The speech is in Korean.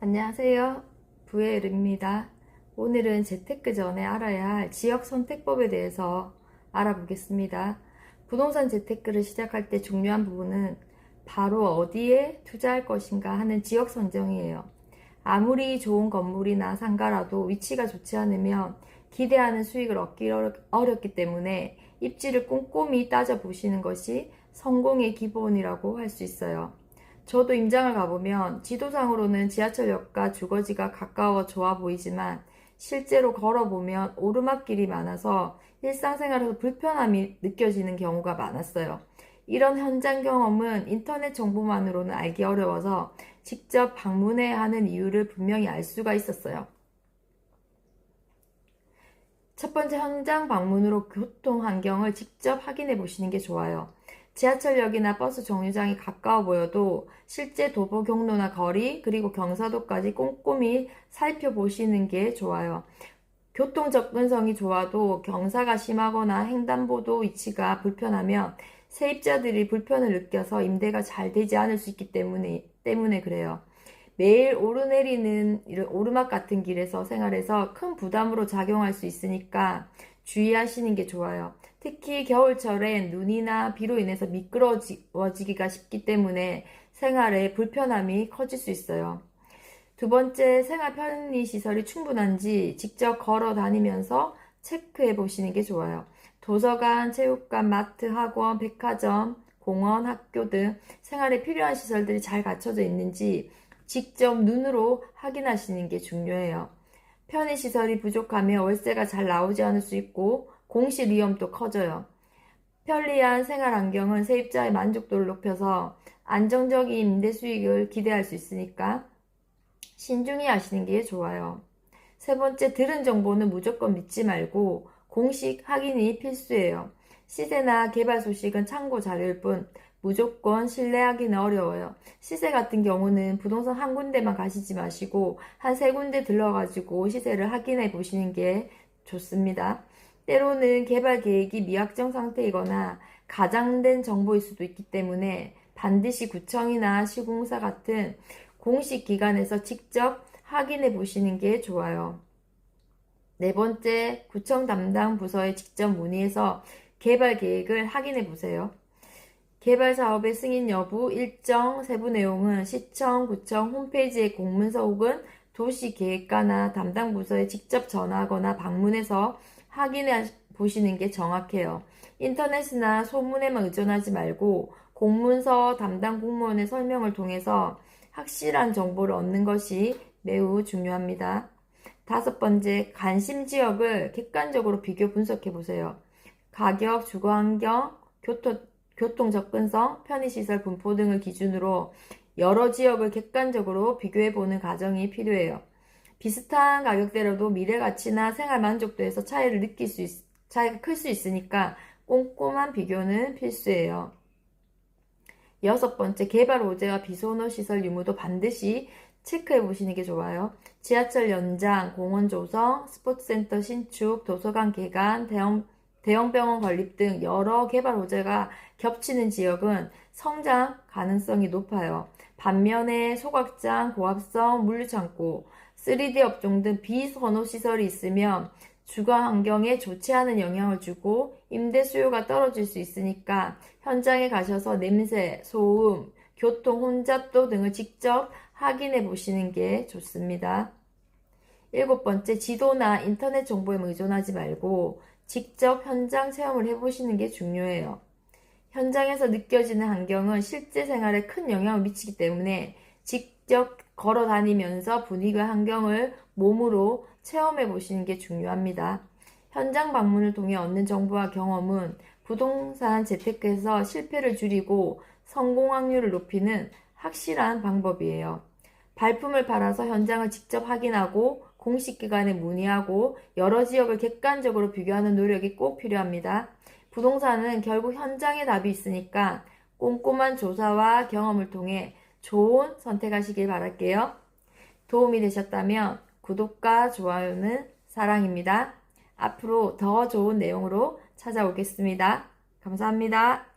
안녕하세요. 부에르입니다. 오늘은 재테크 전에 알아야 할 지역 선택법에 대해서 알아보겠습니다. 부동산 재테크를 시작할 때 중요한 부분은 바로 어디에 투자할 것인가 하는 지역 선정이에요. 아무리 좋은 건물이나 상가라도 위치가 좋지 않으면 기대하는 수익을 얻기 어렵- 어렵기 때문에 입지를 꼼꼼히 따져보시는 것이 성공의 기본이라고 할 수 있어요. 저도 임장을 가보면 지도상으로는 지하철역과 주거지가 가까워 좋아 보이지만 실제로 걸어보면 오르막길이 많아서 일상생활에서 불편함이 느껴지는 경우가 많았어요. 이런 현장 경험은 인터넷 정보만으로는 알기 어려워서 직접 방문해야 하는 이유를 분명히 알 수가 있었어요. 첫 번째 현장 방문으로 교통 환경을 직접 확인해 보시는 게 좋아요. 지하철역이나 버스 정류장이 가까워 보여도 실제 도보 경로나 거리 그리고 경사도까지 꼼꼼히 살펴보시는 게 좋아요. 교통 접근성이 좋아도 경사가 심하거나 횡단보도 위치가 불편하면 세입자들이 불편을 느껴서 임대가 잘 되지 않을 수 있기 때문에, 때문에 그래요. 매일 오르내리는 오르막 같은 길에서 생활해서 큰 부담으로 작용할 수 있으니까 주의하시는 게 좋아요. 특히 겨울철엔 눈이나 비로 인해서 미끄러워지기가 쉽기 때문에 생활에 불편함이 커질 수 있어요. 두 번째, 생활 편의 시설이 충분한지 직접 걸어 다니면서 체크해 보시는 게 좋아요. 도서관, 체육관, 마트, 학원, 백화점, 공원, 학교 등 생활에 필요한 시설들이 잘 갖춰져 있는지 직접 눈으로 확인하시는 게 중요해요. 편의시설이 부족하면 월세가 잘 나오지 않을 수 있고 공실 위험도 커져요. 편리한 생활 환경은 세입자의 만족도를 높여서 안정적인 임대 수익을 기대할 수 있으니까 신중히 하시는 게 좋아요. 세 번째, 들은 정보는 무조건 믿지 말고 공식 확인이 필수예요. 시세나 개발 소식은 참고 자료일 뿐 무조건 신뢰하기는 어려워요. 시세 같은 경우는 부동산 한 군데만 가시지 마시고 한 세 군데 들러가지고 시세를 확인해 보시는 게 좋습니다. 때로는 개발 계획이 미확정 상태이거나 가장된 정보일 수도 있기 때문에 반드시 구청이나 시공사 같은 공식 기관에서 직접 확인해 보시는 게 좋아요. 네 번째, 구청 담당 부서에 직접 문의해서 개발 계획을 확인해 보세요. 개발 사업의 승인 여부, 일정, 세부 내용은 시청, 구청 홈페이지의 공문서 혹은 도시계획과나 담당 부서에 직접 전화하거나 방문해서 확인해 보시는 게 정확해요. 인터넷이나 소문에만 의존하지 말고 공문서 담당 공무원의 설명을 통해서 확실한 정보를 얻는 것이 매우 중요합니다. 다섯 번째, 관심 지역을 객관적으로 비교 분석해 보세요. 가격, 주거 환경, 교토, 교통 접근성, 편의시설 분포 등을 기준으로 여러 지역을 객관적으로 비교해 보는 과정이 필요해요. 비슷한 가격대로도 미래 가치나 생활 만족도에서 차이를 느낄 수 있, 차이가 클 수 있으니까 꼼꼼한 비교는 필수예요. 여섯 번째, 개발 호재와 비소노 시설 유무도 반드시 체크해 보시는 게 좋아요. 지하철 연장, 공원 조성, 스포츠센터 신축, 도서관 개관, 대형, 대형 병원 건립 등 여러 개발 호재가 겹치는 지역은 성장 가능성이 높아요. 반면에 소각장, 고압성, 물류창고, 3D 업종 등 비선호 시설이 있으면 주거 환경에 좋지 않은 영향을 주고 임대 수요가 떨어질 수 있으니까 현장에 가셔서 냄새, 소음, 교통 혼잡도 등을 직접 확인해 보시는 게 좋습니다. 일곱 번째, 지도나 인터넷 정보에 의존하지 말고 직접 현장 체험을 해보시는 게 중요해요. 현장에서 느껴지는 환경은 실제 생활에 큰 영향을 미치기 때문에 직접 걸어 다니면서 분위기와 환경을 몸으로 체험해 보시는 게 중요합니다. 현장 방문을 통해 얻는 정보와 경험은 부동산 재테크에서 실패를 줄이고 성공 확률을 높이는 확실한 방법이에요. 발품을 팔아서 현장을 직접 확인하고 공식 기관에 문의하고 여러 지역을 객관적으로 비교하는 노력이 꼭 필요합니다. 부동산은 결국 현장에 답이 있으니까 꼼꼼한 조사와 경험을 통해 좋은 선택하시길 바랄게요. 도움이 되셨다면 구독과 좋아요는 사랑입니다. 앞으로 더 좋은 내용으로 찾아오겠습니다. 감사합니다.